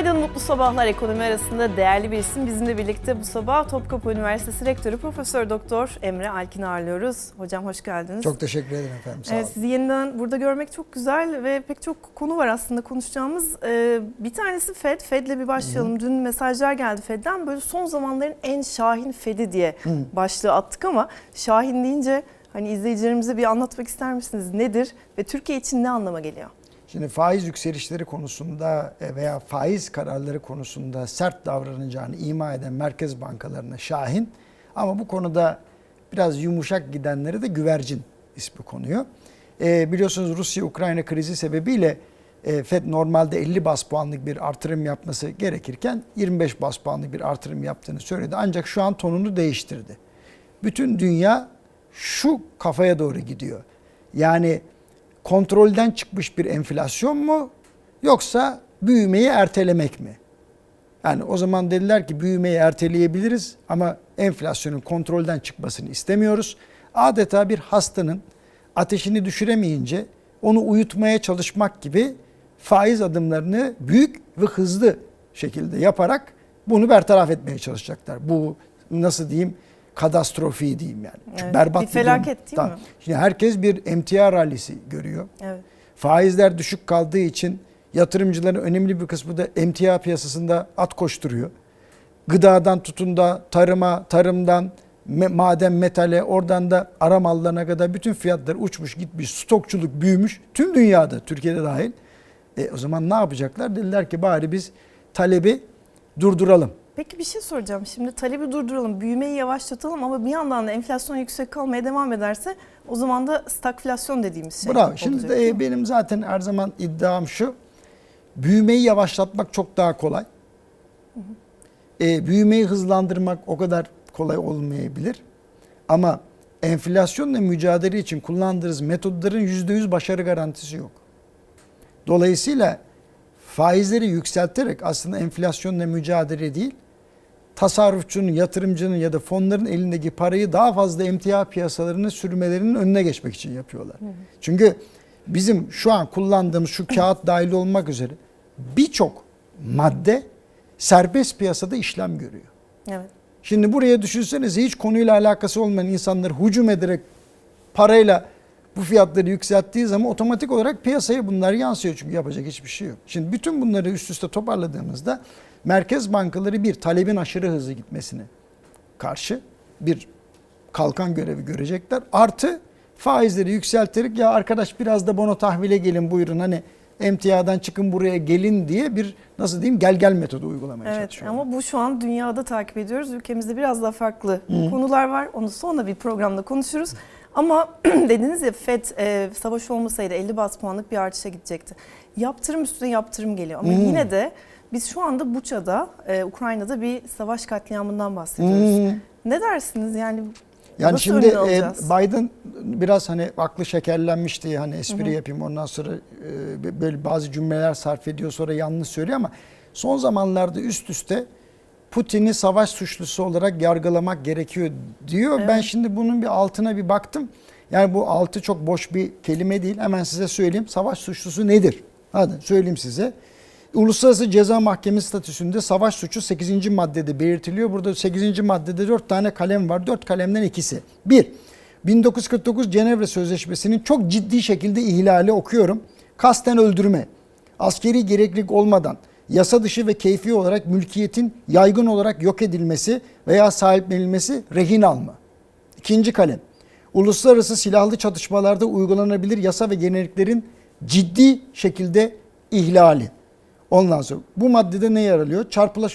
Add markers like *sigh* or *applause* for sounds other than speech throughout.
Günaydın, mutlu sabahlar. Ekonomi arasında değerli bir isim bizimle birlikte bu sabah Topkapı Üniversitesi Rektörü Profesör Doktor Emre Alkin ağırlıyoruz. Hocam hoş geldiniz. Çok teşekkür ederim efendim. Sağ Evet, olun. sizi yeniden burada görmek çok güzel ve pek çok konu var aslında konuşacağımız. Ee, bir tanesi FED. FED'le bir başlayalım. Dün mesajlar geldi FED'den. Böyle son zamanların en şahin FED'i diye başlığı attık ama şahin deyince hani izleyicilerimize bir anlatmak ister misiniz? Nedir ve Türkiye için ne anlama geliyor? Şimdi faiz yükselişleri konusunda e, veya faiz kararları konusunda sert davranacağını ima eden merkez bankalarına şahin ama bu konuda biraz yumuşak gidenlere de güvercin ismi konuyor. E, biliyorsunuz Rusya-Ukrayna krizi sebebiyle e, FED normalde 50 bas puanlık bir artırım yapması gerekirken 25 bas puanlık bir artırım yaptığını söyledi. Ancak şu an tonunu değiştirdi. Bütün dünya şu kafaya doğru gidiyor. Yani kontrolden çıkmış bir enflasyon mu yoksa büyümeyi ertelemek mi? Yani o zaman dediler ki büyümeyi erteleyebiliriz ama enflasyonun kontrolden çıkmasını istemiyoruz. Adeta bir hastanın ateşini düşüremeyince onu uyutmaya çalışmak gibi faiz adımlarını büyük ve hızlı şekilde yaparak bunu bertaraf etmeye çalışacaklar. Bu nasıl diyeyim katastrofi diyeyim yani. Çünkü Evet, berbat bir felaket değil Tamam. mi? Şimdi herkes bir emtia rallisi görüyor. Evet. Faizler düşük kaldığı için yatırımcıların önemli bir kısmı da emtia piyasasında at koşturuyor. Gıdadan tutun da tarıma, tarımdan maden, metale, oradan da ara mallarına kadar bütün fiyatlar uçmuş gitmiş, stokçuluk büyümüş. Tüm dünyada, Türkiye'de dahil. E, o zaman ne yapacaklar? Dediler ki bari biz talebi durduralım. Peki bir şey soracağım. Şimdi talebi durduralım, büyümeyi yavaşlatalım ama bir yandan da enflasyon yüksek kalmaya devam ederse o zaman da stagflasyon dediğimiz şey Bravo. Şimdi olacak, de, değil e, mi? benim zaten her zaman iddiam şu. Büyümeyi yavaşlatmak çok daha kolay. E, büyümeyi hızlandırmak o kadar kolay olmayabilir. Ama enflasyonla mücadele için kullandığınız metodların %100 başarı garantisi yok. Dolayısıyla faizleri yükselterek aslında enflasyonla mücadele değil, tasarrufçunun, yatırımcının ya da fonların elindeki parayı daha fazla emtia piyasalarına sürmelerinin önüne geçmek için yapıyorlar. Çünkü bizim şu an kullandığımız şu kağıt dahil olmak üzere birçok madde serbest piyasada işlem görüyor. Evet. Şimdi buraya düşünsenize hiç konuyla alakası olmayan insanlar hücum ederek parayla bu fiyatları yükselttiği zaman otomatik olarak piyasaya bunlar yansıyor çünkü yapacak hiçbir şey yok. Şimdi bütün bunları üst üste toparladığımızda merkez bankaları bir talebin aşırı hızlı gitmesine karşı bir kalkan görevi görecekler. Artı faizleri yükselterek ya arkadaş biraz da bono tahvile gelin buyurun hani emtiadan çıkın buraya gelin diye bir nasıl diyeyim gel gel metodu uygulamaya Evet çalışıyorlar. ama bu şu an dünyada takip ediyoruz. Ülkemizde biraz daha farklı konular var. Onu sonra bir programda konuşuruz. Ama *clears throat* dediniz ya FED e, savaş olmasaydı 50 bas puanlık bir artışa gidecekti. Yaptırım üstüne yaptırım geliyor. Ama Hmm. yine de biz şu anda Buça'da, e, Ukrayna'da bir savaş katliamından bahsediyoruz. Hmm. Ne dersiniz yani? Yani Nasıl şimdi e? Biden biraz hani aklı şekerlenmiş diye hani espri Hı hı. yapayım ondan sonra e, böyle bazı cümleler sarf ediyor sonra yanlış söylüyor ama son zamanlarda üst üste Putin'i savaş suçlusu olarak yargılamak gerekiyor diyor. Evet. Ben şimdi bunun bir altına bir baktım. Yani bu altı çok boş bir kelime değil. Hemen size söyleyeyim. Savaş suçlusu nedir? Hadi söyleyeyim size. Uluslararası Ceza Mahkemesi statüsünde savaş suçu 8. maddede belirtiliyor. Burada 8. maddede 4 tane kalem var. 4 kalemden ikisi. 1. 1949 Cenevre Sözleşmesi'nin çok ciddi şekilde ihlali okuyorum. Kasten öldürme, askeri gereklilik olmadan yasa dışı ve keyfi olarak mülkiyetin yaygın olarak yok edilmesi veya sahiplenilmesi rehin alma. İkinci kalem. Uluslararası silahlı çatışmalarda uygulanabilir yasa ve geneliklerin ciddi şekilde ihlali. Ondan sonra bu maddede ne yer alıyor?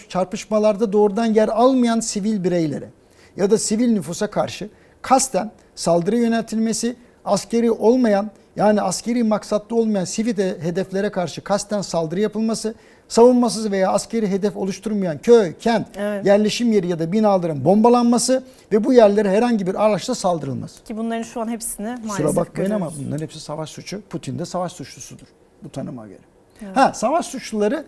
Çarpışmalarda doğrudan yer almayan sivil bireylere ya da sivil nüfusa karşı kasten saldırı yöneltilmesi, askeri olmayan yani askeri maksatlı olmayan sivil de- hedeflere karşı kasten saldırı yapılması, savunmasız veya askeri hedef oluşturmayan köy, kent, Evet. yerleşim yeri ya da binaların bombalanması ve bu yerlere herhangi bir araçla saldırılması. Ki bunların şu an hepsini maalesef Kusura bakmayın ama bunların hepsi savaş suçu. Putin de savaş suçlusudur bu tanıma göre. Ha savaş suçluları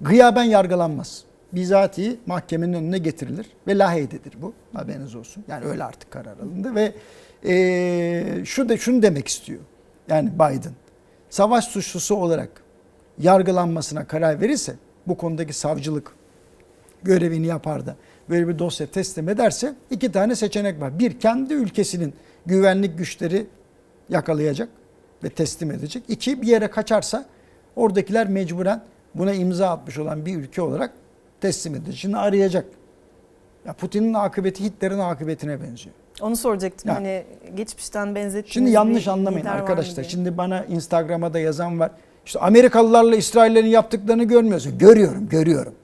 gıyaben yargılanmaz. Bizatihi mahkemenin önüne getirilir ve laheydedir bu. Haberiniz olsun. Yani öyle artık karar alındı ve eee şu da şunu demek istiyor. Yani Biden savaş suçlusu olarak yargılanmasına karar verirse bu konudaki savcılık görevini yapar da böyle bir dosya teslim ederse iki tane seçenek var. Bir kendi ülkesinin güvenlik güçleri yakalayacak ve teslim edecek. İki bir yere kaçarsa oradakiler mecburen buna imza atmış olan bir ülke olarak teslim edecek. Şimdi arayacak. Ya Putin'in akıbeti Hitler'in akıbetine benziyor. Onu soracaktım. Ya. Hani geçmişten benzettiğiniz Şimdi yanlış anlamayın arkadaşlar. Şimdi bana Instagram'a da yazan var. İşte Amerikalılarla İsraillerin yaptıklarını görmüyorsun. Görüyorum, görüyorum.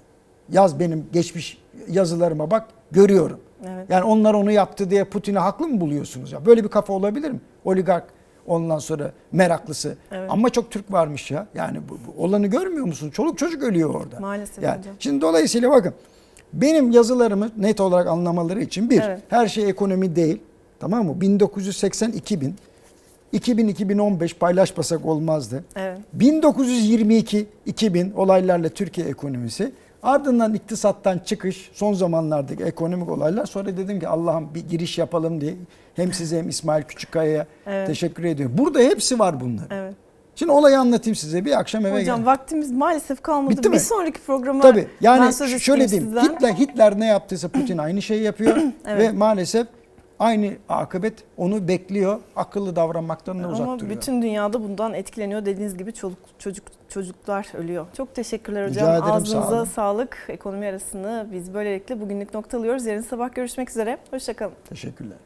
Yaz benim geçmiş yazılarıma bak, görüyorum. Evet. Yani onlar onu yaptı diye Putin'i haklı mı buluyorsunuz ya? Böyle bir kafa olabilir mi? Oligark ondan sonra meraklısı. Evet. Ama çok Türk varmış ya. Yani bu, bu olanı görmüyor musun? Çoluk çocuk ölüyor orada. Maalesef Yani hocam. şimdi dolayısıyla bakın benim yazılarımı net olarak anlamaları için bir Evet. her şey ekonomi değil. Tamam mı? 1980 2000 2000 2015 paylaşmasak olmazdı. Evet. 1922 2000 olaylarla Türkiye ekonomisi. Ardından iktisattan çıkış, son zamanlardaki ekonomik olaylar. Sonra dedim ki Allah'ım bir giriş yapalım diye hem size hem İsmail Küçükkaya'ya Evet. teşekkür ediyorum. Burada hepsi var bunların. Evet. Şimdi olayı anlatayım size. Bir akşam eve Hocam gelin. vaktimiz maalesef kalmadı. Bitti bir mi? sonraki programa Tabii. ben Yani söz ş- isteyeyim şöyle diyeyim. Hitler Hitler ne yaptıysa Putin aynı şeyi yapıyor *clears throat* Evet. ve maalesef aynı akıbet onu bekliyor. Akıllı davranmaktan da uzak Ama duruyor. bütün dünyada bundan etkileniyor. Dediğiniz gibi çoluk çocuk çocuklar ölüyor. Çok teşekkürler Rica hocam. ederim, sağ Ağzınıza olun. sağlık. Ekonomi arasını biz böylelikle bugünlük noktalıyoruz. Yarın sabah görüşmek üzere. Hoşçakalın. Teşekkürler.